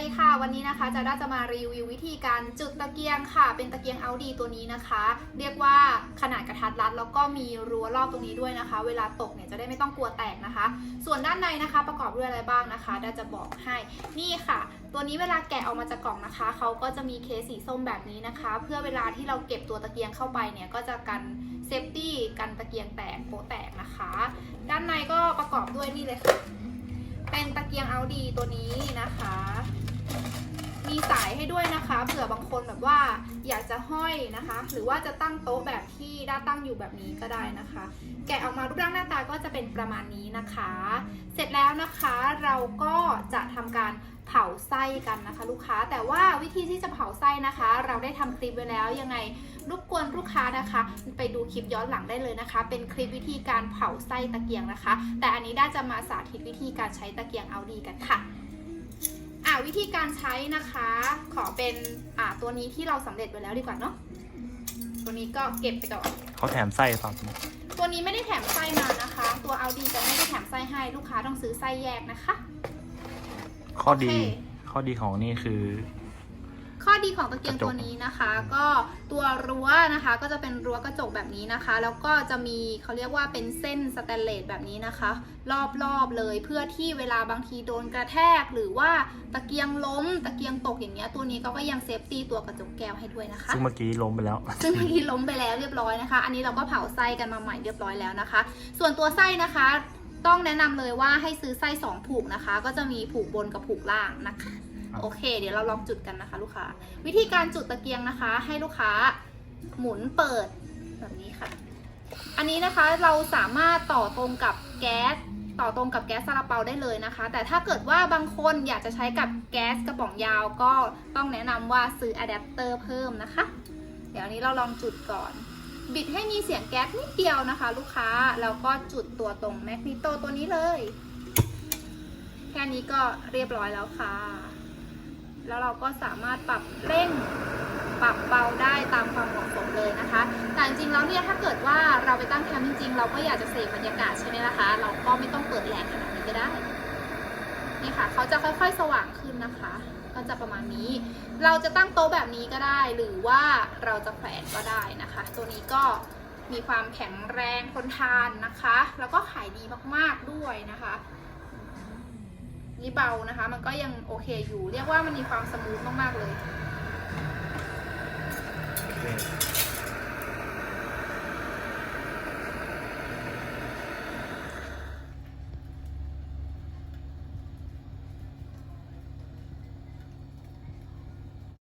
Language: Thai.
ดีค่ะ วันนี้นะคะจะได้จะมารีวิววิธีการจุดตะเกียงค่ะ เป็นตะเกียงเอาดีตัวนี้นะคะ เรียกว่าขนาดกระทัดรัด แล้วก็มีรั้วรอบตรงนี้ด้วยนะคะ เวลาตกเนี่ยจะได้ไม่ต้องกลัวแตกนะคะ ส่วนด้านในนะคะประกอบด้วยอะไรบ้างนะคะได้จะบอกให้นี่ค่ะ ตัวนี้เวลาแกะออกมาจากกล่องนะคะเขาก็จะมีเคสสีส้มแบบนี้นะคะ เพื่อเวลาที่เราเก็บตัวตะเกียงเข้าไปเนี่ยก็จะกันเซฟตี้กันตะเกียงแตกโปแตกนะคะ ด้านในก็ประกอบด้วยนี่เลยค่ะเป็นตะเกียงเอาดีตัวนี้นะคะ สายให้ด้วยนะคะ เผื่อบางคนแบบว่าอยากจะห้อยนะคะ หรือว่าจะตั้งโต๊ะแบบที่ด้านตั้งอยู่แบบนี้ก็ได้นะคะ แกะออกมารูปร่างหน้าตาก็จะเป็นประมาณนี้นะคะ เสร็จแล้วนะคะเราก็จะทำการเผาไส้กันนะคะ ลูกค้าแต่ว่าวิธีที่จะเผาไส้นะคะ เราได้ทำคลิปไว้แล้วยังไงรบกวนลูกค้านะคะ ไปดูคลิปย้อนหลังได้เลยนะคะ เป็นคลิปวิธีการเผาไส้ตะเกียงนะคะ แต่อันนี้ได้จะมาสาธิตวิธีการใช้ตะเกียงเอาดีกันค่ะ วิธีการใช้นะคะ ขอเป็นอ่าตัวนี้ที่เราสำเร็จไว้แล้วดีกว่าเนาะตัวนี้ก็เก็บไปก่อน เขาแถมไส้เปล่าตัวนี้ไม่ได้แถมไส้มานะคะ ตัวเอาดีจะไม่ได้แถมไส้ให้ลูกค้าต้องซื้อไส้แยกนะคะ ข้อดี โอเค ข้อดีของนี่คือข้อ ดีของตะเกียงกระจกตัวนี้นะคะ ก็ตัวรั้วนะคะก็จะเป็นรั้วกระจกแบบนี้นะคะ แล้วก็จะมีเขาเรียกว่าเป็นเส้นสแตนเลสแบบนี้นะคะ รอบๆเลยเพื่อที่เวลาบางทีโดนกระแทก หรือว่าตะเกียงล้ม ตะเกียงตกอย่างเงี้ยตัวนี้ก็ยังเซฟตี้ตัวกระจกแก้วให้ด้วยนะคะ ซึ่งเมื่อกี้ล้มไปแล้ว ซึ่งเมื่อกี้ล้มไปแล้วเรียบร้อยนะคะ อันนี้เราก็เผาไส้กันมาใหม่เรียบร้อยแล้วนะคะ ส่วนตัวไส้นะคะต้องแนะนำเลยว่าให้ซื้อไส้สองผูกนะคะ ก็จะมีผูกบนกับผูกล่างนะคะครับ โอเค เดี๋ยวเราลองจุดกันนะคะ ลูกค้า วิธีการจุดตะเกียงนะคะ ให้ลูกค้าหมุนเปิดแบบนี้ค่ะ อันนี้นะคะเราสามารถต่อตรงกับแก๊สต่อตรงกับแก๊สซาลาเปาได้เลยนะคะ แต่ถ้าเกิดว่าบางคนอยากจะใช้กับแก๊สกระป๋องยาวก็ต้องแนะนำว่าซื้ออะแดปเตอร์เพิ่มนะคะ เดี๋ยวนี้เราลองจุดก่อน บิดให้มีเสียงแก๊สนิดเดียวนะคะ ลูกค้า แล้วก็จุดตัวตรงแมกนิโตตัวนี้เลย แค่นี้ก็เรียบร้อยแล้วค่ะ แล้วเราก็สามารถปรับเร่งปรับเบาได้ตามความเหมาะสมเลยนะคะ แต่จริงๆแล้วเนี่ยถ้าเกิดว่าเราไปตั้งแคมป์จริงๆ เราก็อยากจะเสพบรรยากาศใช่ไหมล่ะคะ เราก็ไม่ต้องเปิดแรงขนาดนี้ก็ได้ นี่ค่ะเขาจะค่อยๆสว่างขึ้นนะคะ ก็จะประมาณนี้ เราจะตั้งโต๊ะแบบนี้ก็ได้ หรือว่าเราจะแขวนก็ได้นะคะ ตัวนี้ก็มีความแข็งแรงทนทานนะคะ แล้วก็ขายดีมากๆด้วยนะคะ นี่เบานะคะ มันก็ยังโอเคอยู่ เรียกว่ามันมีความสมูทมาก ๆ เลย โอเค